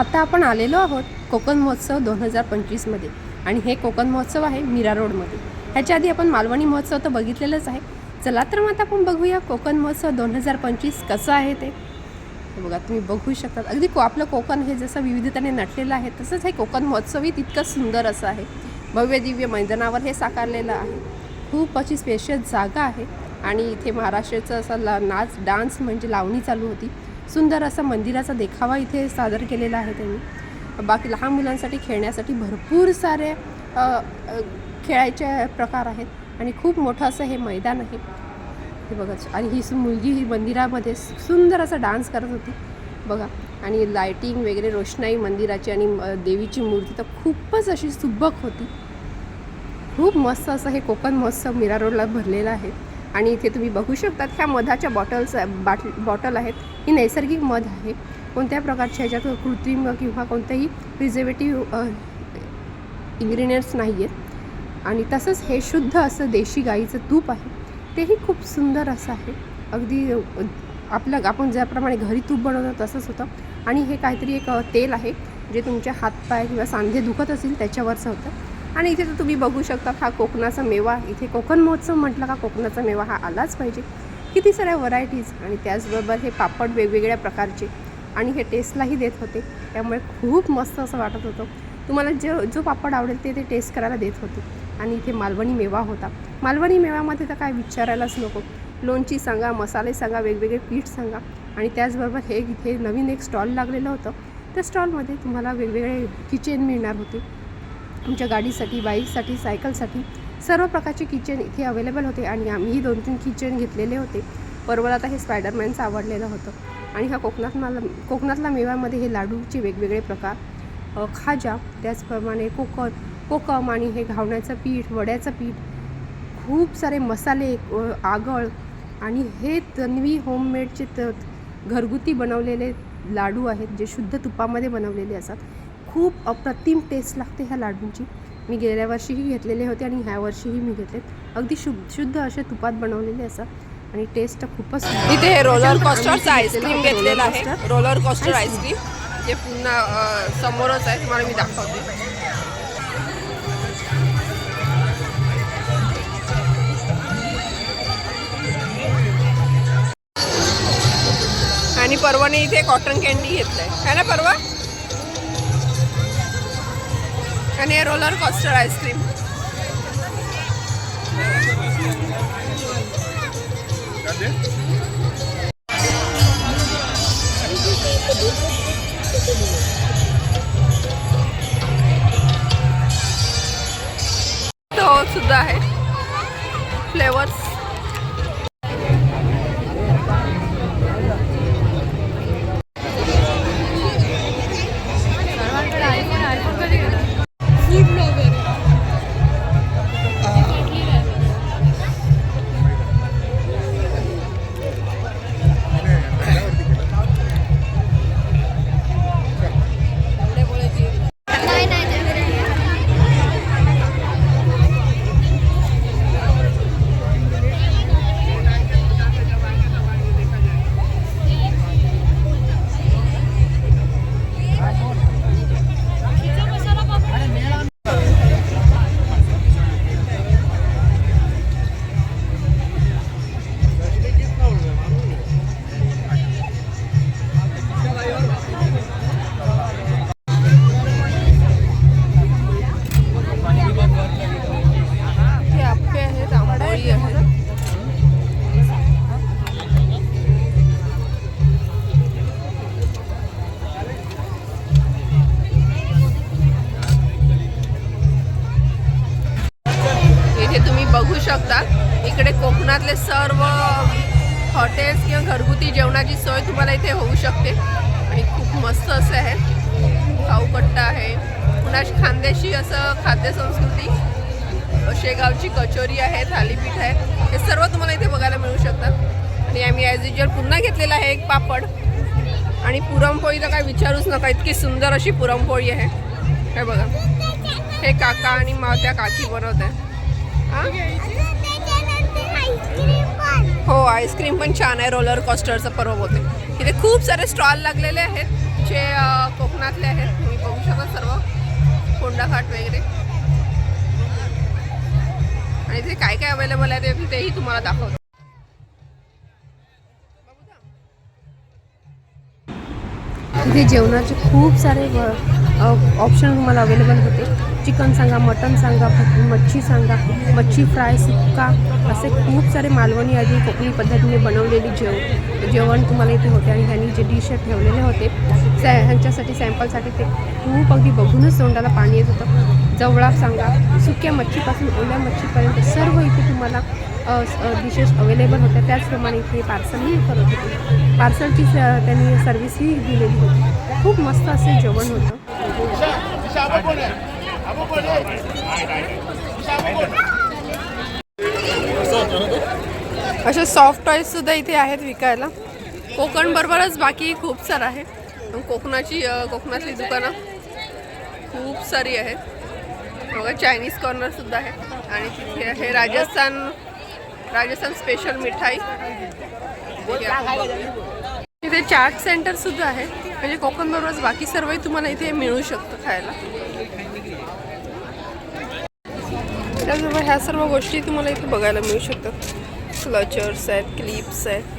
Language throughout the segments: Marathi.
आता आपण आलेलो आहोत कोकण महोत्सव दोन हजार पंचवीसमध्ये आणि हे कोकण महोत्सव आहे मीरा रोडमध्ये ह्याच्या आधी आपण मालवणी महोत्सव तर बघितलेलंच आहे. चला तर मग आता आपण बघूया कोकण महोत्सव दोन हजार पंचवीस कसं आहे ते. बघा तुम्ही बघू शकता. अगदी को आपलं कोकण हे जसं विविधतेने नटलेलं आहे तसंच हे कोकण महोत्सवही तितकं सुंदर असं आहे. भव्य दिव्य मैदानावर हे साकारलेलं आहे. खूप अशी स्पेशल जागा आहे. आणि इथे महाराष्ट्राचं असं ला नाच डान्स म्हणजे लावणी चालू होती. सुंदर असा मंदिराचा देखावा इथे सादर केलेला आहे त्यांनी. बाकी लहान मुलांसाठी खेळण्यासाठी भरपूर सारे खेळायचे प्रकार आहेत आणि खूप मोठं असं हे मैदान आहे. हे बघा आणि ही मुलगी ही मंदिरामध्ये सुंदर असा डान्स करत होती. बघा आणि लायटिंग वगैरे रोषणाई मंदिराची आणि देवीची मूर्ती तर खूपच अशी सुबक होती. खूप मस्त असं हे कोकण महोत्सव मीरा रोडला भरलेलं आहे. आणि इथे तुम्ही बघू शकतात ह्या मधाच्या बॉटल्स बाट बॉटल आहेत. ही नैसर्गिक मध आहे. कोणत्या प्रकारच्या ह्याच्यात कृत्रिम किंवा कोणत्याही प्रिझर्वेटिव्ह इन्ग्रेडियंट्स नाही आहेत आणि तसंच हे शुद्ध असं देशी गाईचं तूप आहे. तेही खूप सुंदर असं आहे. अगदी आपलं आपण ज्याप्रमाणे घरी तूप बनवतो तसंच होतं. आणि हे काहीतरी एक तेल आहे जे तुमच्या हातपाय किंवा सांधे दुखत असेल त्याच्यावरचं होतं. आणि इथे तर तुम्ही बघू शकता हा कोकणाचा मेवा. इथे कोकण महोत्सव म्हटलं का कोकणाचा मेवा हा आलाच पाहिजे. किती साऱ्या व्हरायटीज आणि त्याचबरोबर हे पापड वेगवेगळ्या प्रकारचे आणि हे टेस्टलाही देत होते. त्यामुळे खूप मस्त असं वाटत होतं. तुम्हाला जो जो पापड आवडेल ते ते टेस्ट करायला देत होते. आणि इथे मालवणी मेवा होता. मालवणी मेव्यामध्ये तर काय विचारायलाच नको. लोणची सांगा मसाले सांगा वेगवेगळे पीठ सांगा. आणि त्याचबरोबर हे इथे नवीन एक स्टॉल लागलेलं होतं. त्या स्टॉलमध्ये तुम्हाला वेगवेगळे किचन मिळणार होते. तुमच्या गाडीसाठी बाईकसाठी सायकलसाठी सर्व प्रकारचे किचन इथे अवेलेबल होते आणि आम्हीही दोन तीन किचन घेतलेले होते. परवा आता हे स्पायडरमॅनचं आवडलेलं होतं. आणि हा कोकणात मला कोकणातल्या मेव्यामध्ये हे लाडूचे वेगवेगळे प्रकार. खाजा त्याचप्रमाणे कोकण कोकम आणि हे घावण्याचं पीठ वड्याचं पीठ खूप सारे मसाले आगळ आणि हे तन्वी होममेडचे त घरगुती बनवलेले लाडू आहेत जे शुद्ध तुपामध्ये बनवलेले असतात. खूप अप्रतिम टेस्ट लागते ह्या लाडूंची. मी गेल्या वर्षीही घेतलेले होते आणि ह्या वर्षीही मी घेतलेत अगदी शुद्ध शुद्ध असे तुपात बनवलेले असतात आणि टेस्ट खूपच इथे हे रोलर कॉस्टरचं आईस्क्रीम घेतलेलं आहे. Roller coaster. आईस्क्रीम जे पुन्हा समोरच आहे तुम्हाला मी दाखवते. आणि परवाने इथे कॉटन कॅन्डी घेतलंय. है ना परवा? आणि हे रोलर कॉस्टर आईस्क्रीम तो सुद्धा आहे. फ्लेवर्स शकता इकडे कोकणातले सर्व हॉटेल्स किंवा घरगुती जेवणाची सोय तुम्हाला इथे होऊ शकते. आणि खूप मस्त असं आहे. खाऊकट्टा आहे. पुन्हा खानदेशी असं खाद्यसंस्कृती शेगावची कचोरी आहे थालीपीठ आहे. हे सर्व तुम्हाला इथे बघायला मिळू शकतात. आणि आम्ही ॲज युजल पुन्हा घेतलेला आहे एक पापड. आणि पुरणपोळी तर काय विचारूच नका इतकी सुंदर अशी पुरणपोळी आहे. हे बघा. हे काका आणि मावत्या काकी बनवत आहे हो आईस्क्रीम पण छान आहे. रोलर कॉस्टरचं पर्व होते. इथे खूप सारे स्टॉल लागलेले आहेत जे कोकणातले आहेत. तुम्ही बघू शकता सर्व. कोंडाघाट वगैरे. आणि इथे काय काय अवेलेबल आहे ते तेही तुम्हाला दाखवतो. इथे जेवणाचे खूप सारे ऑप्शन तुम्हाला अवेलेबल होते. चिकन सांगा मटन सांगा भ- मच्छी सांगा मच्छी फ्राय सुक्का असे खूप सारे मालवणी आधी कोकणी पद्धतीने बनवलेली जेव जेवण तुम्हाला इथे होते आणि ह्यांनी जे डिश ठेवलेले होते सॅ ह्यांच्यासाठी सॅम्पलसाठी ते खूप अगदी बघूनच तोंडाला पाणी येत होतं. जवळा सांगा सुक्या मच्छीपासून ओल्या मच्छीपर्यंत सर्व इथे तुम्हाला डिशेस अवेलेबल होत्या. त्याचप्रमाणे इथे पार्सलही करत होते. पार्सलची त्यांनी सर्व्हिसही दिलेली होती. खूप मस्त असे जेवण होतं. असे सॉफ्ट टॉईज सुद्धा इथे आहेत विकायला. कोकण बरोबरच बाकी खूप सारं आहे. कोकणाची कोकणातली दुकानं खूप सारी आहेत. बघा चायनीज कॉर्नर सुद्धा आहे. आणि तिथे आहे राजस्थान राजस्थान स्पेशल मिठाई. तिथे इथे चाट सेंटर सुद्धा आहे. म्हणजे कोकण बरोबरच बाकी सर्वही तुम्हाला इथे मिळू शकतं खायला. त्याचबरोबर ह्या सर्व गोष्टी तुम्हाला इथे बघायला मिळू शकतात. क्लचर्स आहेत क्लिप्स आहेत.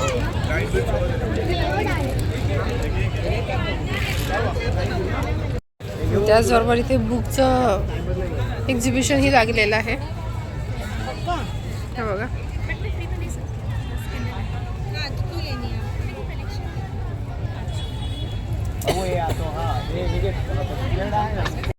त्याचबरोबर इथे बुकचं एक्झिबिशनही लागलेलं आहे. हे बघा.